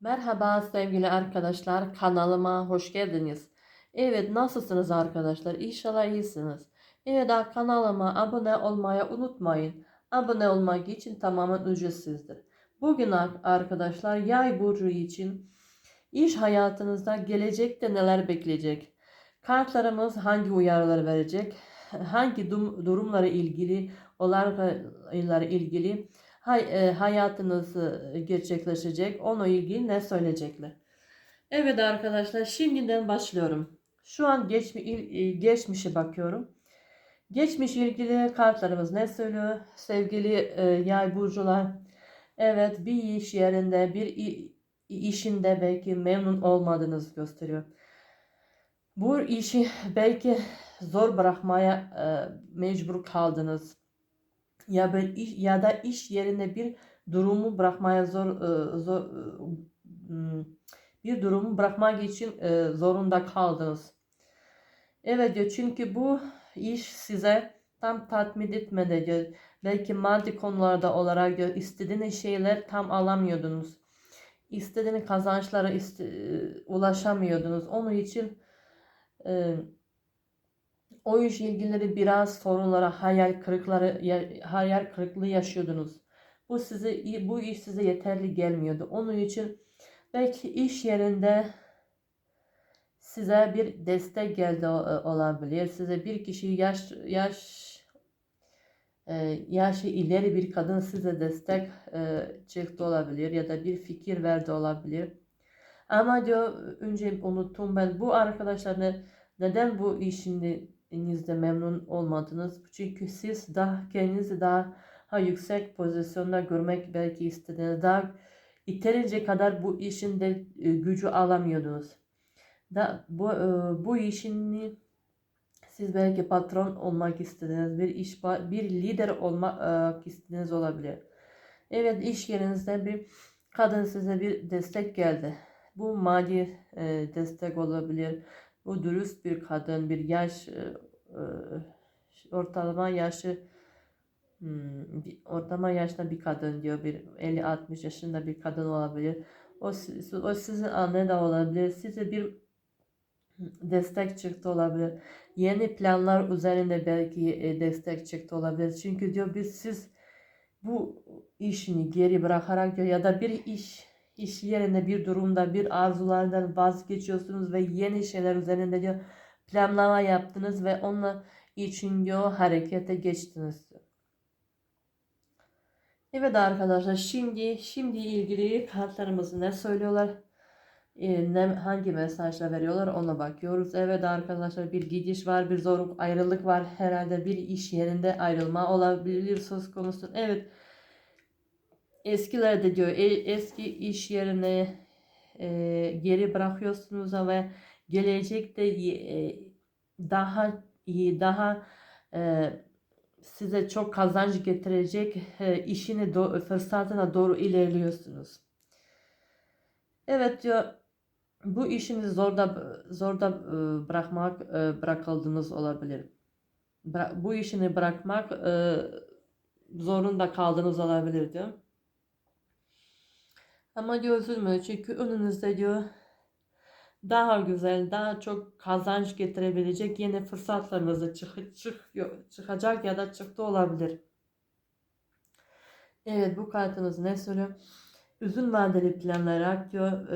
Merhaba sevgili arkadaşlar kanalıma hoş geldiniz. Evet nasılsınız arkadaşlar? İnşallah iyisiniz. Evet kanalıma abone olmayı unutmayın. Abone olmak için tamamen ücretsizdir. Bugün ar- arkadaşlar yay burcu için iş hayatınızda gelecekte neler bekleyecek? Kartlarımız hangi uyarılar verecek? Hangi durumlara ilgili olaylarla ilgili hay- e, hayatınız e, gerçekleşecek. Onunla ilgili ne söyleyecekler? Evet arkadaşlar şimdiden başlıyorum. Şu an geçmi, e, geçmişe bakıyorum. Geçmiş ilgili kartlarımız ne söylüyor? Sevgili e, yay burcular. Evet bir iş yerinde bir işinde belki memnun olmadığınız gösteriyor. Bu işi belki zor bırakmaya e, mecbur kaldınız ya ben iş, ya da iş yerinde bir durumu bırakmaya zor e, zor e, bir durumu bırakmak için e, zorunda kaldınız. Evet diyor çünkü bu iş size tam tatmin etmedi diyor. Belki maddi konularda olarak diyor istediğiniz şeyler tam alamıyordunuz. İstediğiniz kazançlara ulaşamıyordunuz. Onun için e, o iş ilgileri biraz sorunlara, hayal kırıkları, ya- hayal kırıklığı yaşıyordunuz. Bu size bu iş size yeterli gelmiyordu. Onun için belki iş yerinde size bir destek geldi o- olabilir. Size bir kişi yaş yaş e, yaşı ileri bir kadın size destek e, çıktı olabilir ya da bir fikir verdi olabilir. Ama diyor önce unuttum ben bu arkadaşlar ne- neden bu işinizde memnun olmadınız? Çünkü siz daha kendinizi daha, daha yüksek pozisyonda görmek belki istediniz. Daha yeterince kadar bu işin de e, gücü alamıyordunuz. Da bu e, bu işini siz belki patron olmak istediniz, bir iş bir lider olmak e, istediniz olabilir. Evet iş yerinizde bir kadın size bir destek geldi. Bu mali e, destek olabilir. Bu dürüst bir kadın, bir yaş e, e, ortalama yaşı hmm, ortalama yaşta bir kadın diyor. Bir 50-60 yaşında bir kadın olabilir. O, o sizin anne de olabilir. Size bir destek çıktı olabilir. Yeni planlar üzerinde belki e, destek çıktı olabilir. Çünkü diyor biz siz bu işini geri bırakarak diyor ya da bir iş iş yerinde bir durumda bir arzulardan vazgeçiyorsunuz ve yeni şeyler üzerinde diyor planlama yaptınız ve onunla için diyor harekete geçtiniz. Evet arkadaşlar şimdi şimdi ilgili kartlarımız ne söylüyorlar? Ee, ne, hangi mesajla veriyorlar ona bakıyoruz. Evet arkadaşlar bir gidiş var, bir zorluk, ayrılık var. Herhalde bir iş yerinde ayrılma olabilir söz konusu. Evet eskilerde diyor e- eski iş yerine e, geri bırakıyorsunuz ve gelecekte e, daha iyi, daha e, size çok kazanç getirecek e, işini do- fırsatına doğru ilerliyorsunuz. Evet diyor bu işini zorda zorda e, bırakmak e, bırakıldınız olabilir. Bıra- bu işini bırakmak e, zorunda kaldınız olabilir diyor. Ama diyor üzülme çünkü önünüzde diyor daha güzel, daha çok kazanç getirebilecek yeni fırsatlarınız çık, çık, çıkacak ya da çıktı olabilir. Evet bu kartınız ne söylüyor? Uzun vadeli planlayarak diyor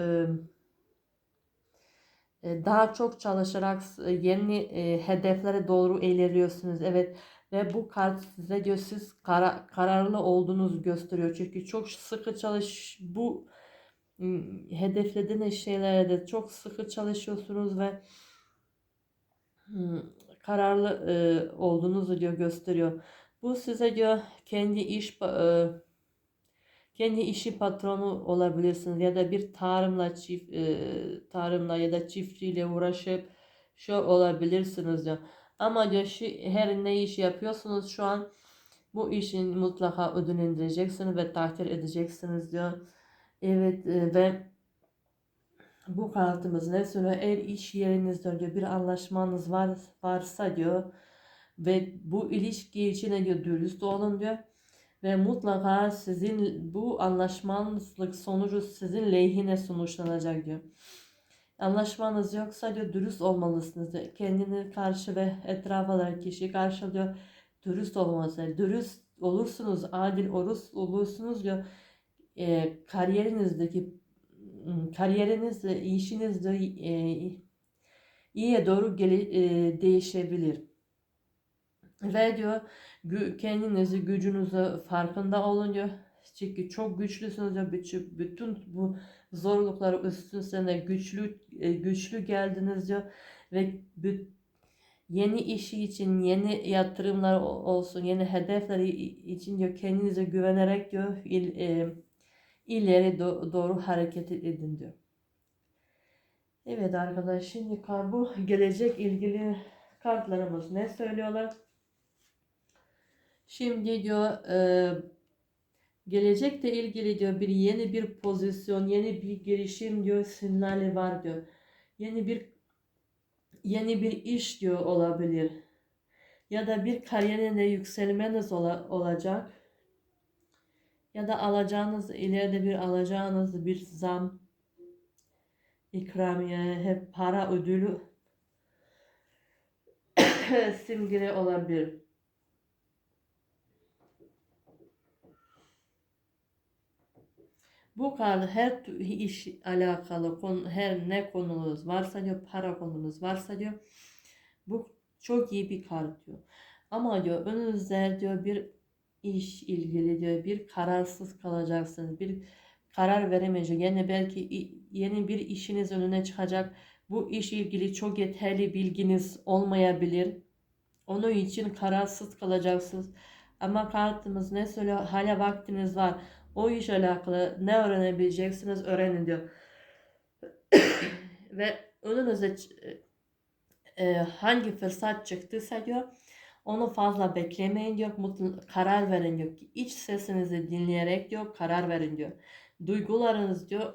daha çok çalışarak yeni hedeflere doğru ilerliyorsunuz. Evet ve bu kart size diyor siz kara- kararlı olduğunuzu gösteriyor. Çünkü çok sıkı çalış bu hedeflediğiniz şeylerde çok sıkı çalışıyorsunuz ve kararlı e, olduğunuzu diyor gösteriyor. Bu size diyor kendi iş e, kendi işi patronu olabilirsiniz ya da bir tarımla çift e, tarımla ya da çiftçiyle uğraşıp şu olabilirsiniz diyor. Ama şu, her ne iş yapıyorsunuz şu an bu işin mutlaka ödüllendireceksiniz ve takdir edeceksiniz diyor. Evet e, ve bu kartımız ne söylüyor? Eğer iş yerinizde diyor bir anlaşmanız var varsa diyor ve bu ilişki içine diyor dürüst olun diyor ve mutlaka sizin bu anlaşmazlık sonucu sizin lehine sonuçlanacak diyor. Anlaşmanız yoksa diyor dürüst olmalısınız diyor. Kendini karşı ve etrafa kişi karşı diyor dürüst olmalısınız. Dürüst olursunuz, adil olursunuz, olursunuz diyor. E, kariyerinizdeki kariyerinizde, işinizde e, iyiye doğru gele, e, değişebilir. Ve diyor kendinizi gücünüzü farkında olun diyor. Çünkü çok güçlüsünüz diyor. Bütün bu zorlukları üstünüze güçlü e, güçlü geldiniz diyor. Ve yeni işi için yeni yatırımlar olsun, yeni hedefleri için diyor kendinize güvenerek diyor il, e, ileri do doğru hareket edin diyor. Evet arkadaşlar şimdi bu gelecek ilgili kartlarımız ne söylüyorlar? Şimdi diyor e, gelecekle ilgili diyor bir yeni bir pozisyon, yeni bir girişim diyor sinyali var diyor. Yeni bir yeni bir iş diyor olabilir. Ya da bir kariyerine yükselmeniz ola, olacak. Ya da alacağınız ileride bir alacağınız bir zam ikramiye hep para ödülü simgeli olabilir. Bu kadar her iş alakalı her ne konunuz varsa diyor para konunuz varsa diyor bu çok iyi bir kart diyor. Ama diyor önünüzde diyor bir iş ilgili diyor bir kararsız kalacaksınız. Bir karar veremeyecek. Yani belki yeni bir işiniz önüne çıkacak. Bu iş ilgili çok yeterli bilginiz olmayabilir. Onun için kararsız kalacaksınız. Ama kartımız ne söylüyor? Hala vaktiniz var. O iş alakalı ne öğrenebileceksiniz öğrenin diyor. Ve önünüze e, hangi fırsat çıktıysa diyor onu fazla beklemeyin diyor. Mutlu, karar verin diyor. İç sesinizi dinleyerek diyor karar verin diyor. Duygularınız diyor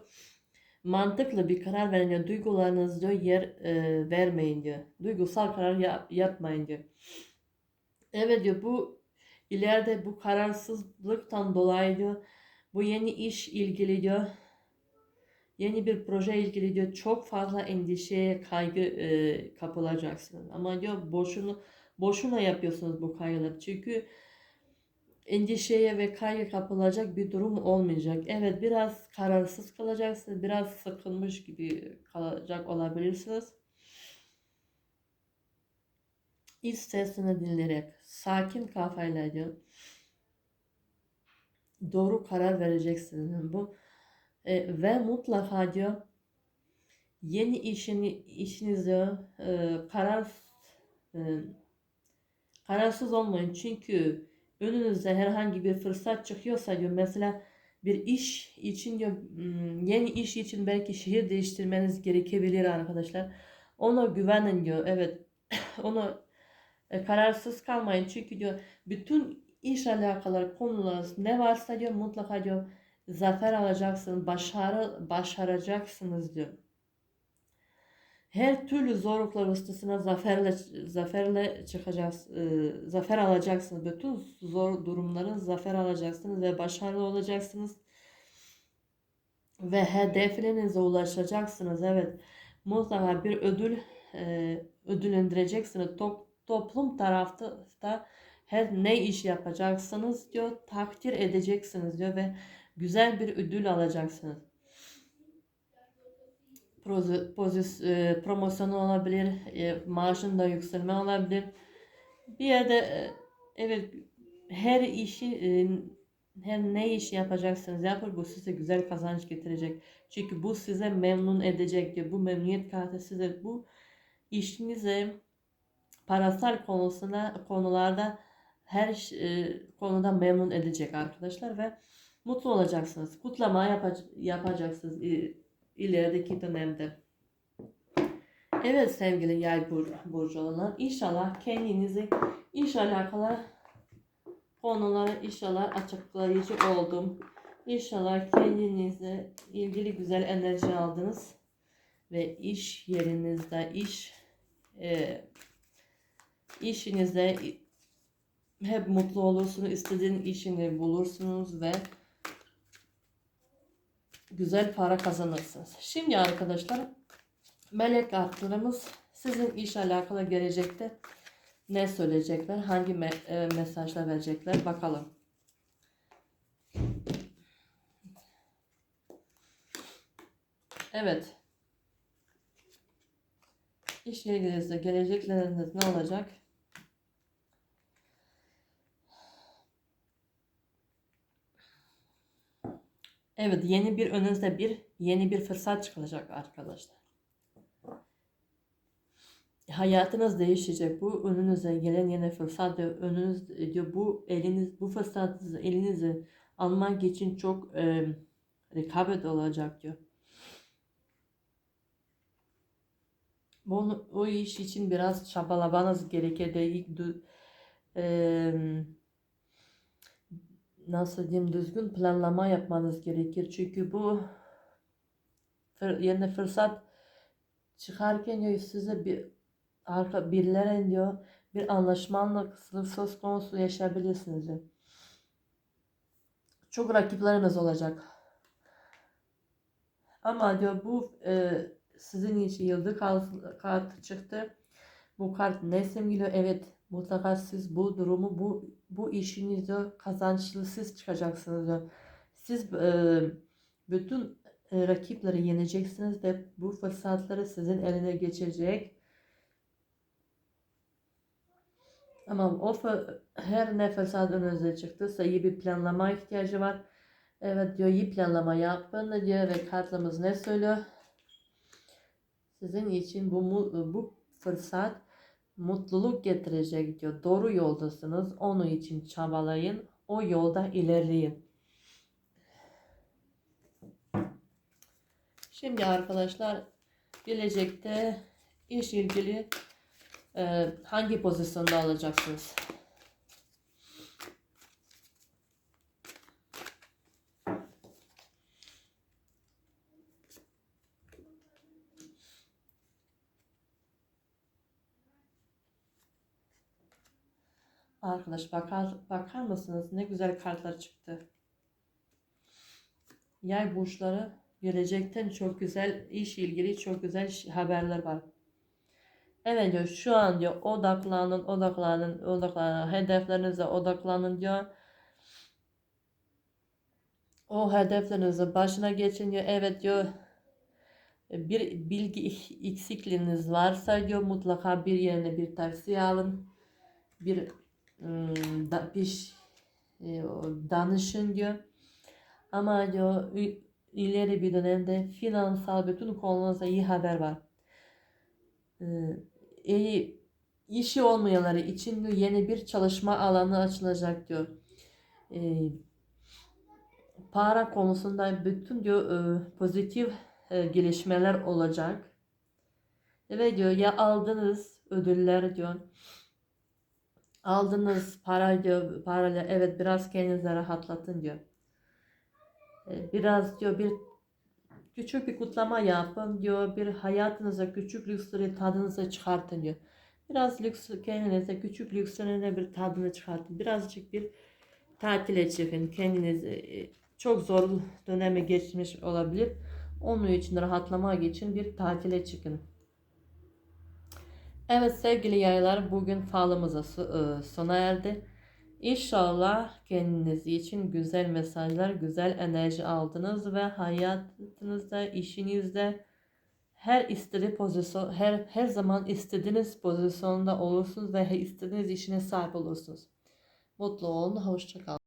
mantıklı bir karar verin diyor. Duygularınız diyor yer e, vermeyin diyor. Duygusal karar yap, yapmayın diyor. Evet diyor bu ileride bu kararsızlıktan dolayı diyor bu yeni iş ilgili diyor yeni bir proje ilgili diyor çok fazla endişeye kaygı e, kapılacaksınız. Ama diyor boşuna boşuna yapıyorsunuz bu kaygıları. Çünkü endişeye ve kaygı kapılacak bir durum olmayacak. Evet biraz kararsız kalacaksınız. Biraz sıkılmış gibi kalacak olabilirsiniz. İç sesini dinleyerek sakin kafayla diyor doğru karar vereceksiniz. Bu e, ve mutlaka diyor yeni işini işinizi e, karar e, kararsız olmayın. Çünkü önünüzde herhangi bir fırsat çıkıyorsa diyor mesela bir iş için diyor hmm, yeni iş için belki şehir değiştirmeniz gerekebilir arkadaşlar. Ona güvenin diyor. Evet. Onu e, kararsız kalmayın. Çünkü diyor bütün iş alakalı konular ne varsa diyor mutlaka diyor zafer alacaksınız, başarı başaracaksınız diyor. Her türlü zorluklar üstesine zaferle zaferle çıkacağız, e, zafer alacaksınız. Bütün zor durumların zafer alacaksınız ve başarılı olacaksınız. Ve hedeflerinize ulaşacaksınız. Evet, mutlaka bir ödül e, ödüllendireceksiniz. Top, toplum tarafta da her ne iş yapacaksınız diyor takdir edeceksiniz diyor ve güzel bir ödül alacaksınız. Pozis, e, promosyonu olabilir, e, maaşında yükselme olabilir. Bir yerde e, evet her işi e, her ne iş yapacaksınız yapın bu size güzel kazanç getirecek. Çünkü bu size memnun edecek diyor. Bu memnuniyet kartı size bu işinize parasal konusuna konularda her e, konuda memnun edecek arkadaşlar ve mutlu olacaksınız. Kutlama yap yapacaksınız ilerideki dönemde. Evet sevgili yay bur burcu olanlar inşallah kendinizi iş alakalı konuları inşallah açıklayıcı oldum. İnşallah kendinize ilgili güzel enerji aldınız ve iş yerinizde iş e, işinizde hep mutlu olursunuz. istediğin işini bulursunuz ve güzel para kazanırsınız. Şimdi arkadaşlar melek kartlarımız sizin iş alakalı gelecekte ne söyleyecekler, hangi me e, mesajlar verecekler bakalım. Evet. İş yerinizde gelecekleriniz ne olacak? Evet, yeni bir önünüzde bir yeni bir fırsat çıkacak arkadaşlar. Hayatınız değişecek. Bu önünüze gelen yeni fırsat. Önünüz diyor bu eliniz bu fırsatı elinize almak için çok e, rekabet olacak diyor. Bunu, o iş için biraz çabalamanız gerekir. E, nasıl diyeyim düzgün planlama yapmanız gerekir. Çünkü bu yeni fırsat çıkarken diyor size bir arka birilerine diyor bir anlaşmazlık söz konusu yaşayabilirsiniz diyor. Çok rakipleriniz olacak. Ama diyor bu e, sizin için yıldız kart- kartı çıktı. Bu kart ne simgeliyor? Evet mutlaka siz bu durumu bu bu işinizi kazançlı siz çıkacaksınız. Siz e, bütün e, rakipleri yeneceksiniz de bu fırsatları sizin eline geçecek. Ama o her ne fırsat önünüze çıktıysa iyi bir planlama ihtiyacı var. Evet diyor iyi planlama yapın diyor ve kartımız ne söylüyor? Sizin için bu bu fırsat mutluluk getirecek diyor. Doğru yoldasınız. Onun için çabalayın. O yolda ilerleyin. Şimdi arkadaşlar gelecekte iş ilgili e, hangi pozisyonda olacaksınız? Arkadaş bakar bakar mısınız? Ne güzel kartlar çıktı. Yay burçları gelecekten çok güzel iş ilgili çok güzel haberler var. Evet diyor şu an diyor odaklanın odaklanın odaklanın hedeflerinize odaklanın diyor. O hedeflerinizin başına geçin diyor. Evet diyor bir bilgi eksikliğiniz varsa diyor mutlaka bir yerine bir tavsiye alın. Bir da, bir ş- e, danışın diyor. Ama diyor ileri bir dönemde finansal bütün konularınızda iyi haber var. İyi işi olmayanları için diyor yeni bir çalışma alanı açılacak diyor. Ee, para konusunda bütün diyor e, pozitif e, gelişmeler olacak. Ve diyor ya aldınız ödüller diyor. Aldınız para diyor parayla evet biraz kendinizi rahatlatın diyor. E, Biraz diyor bir küçük bir kutlama yapın diyor. Bir hayatınıza küçük lüksleri tadınıza çıkartın diyor. Biraz lüks kendinize küçük lükslerine bir tadını çıkartın. Birazcık bir tatile çıkın. Kendiniz e, çok zor dönemi geçmiş olabilir. Onun için rahatlamak için bir tatile çıkın. Evet sevgili yaylar bugün falımıza e, sona erdi. İnşallah kendiniz için güzel mesajlar, güzel enerji aldınız ve hayatınızda, işinizde her istediği pozisyon, her her zaman istediğiniz pozisyonda olursunuz ve istediğiniz işine sahip olursunuz. Mutlu olun, hoşça kalın.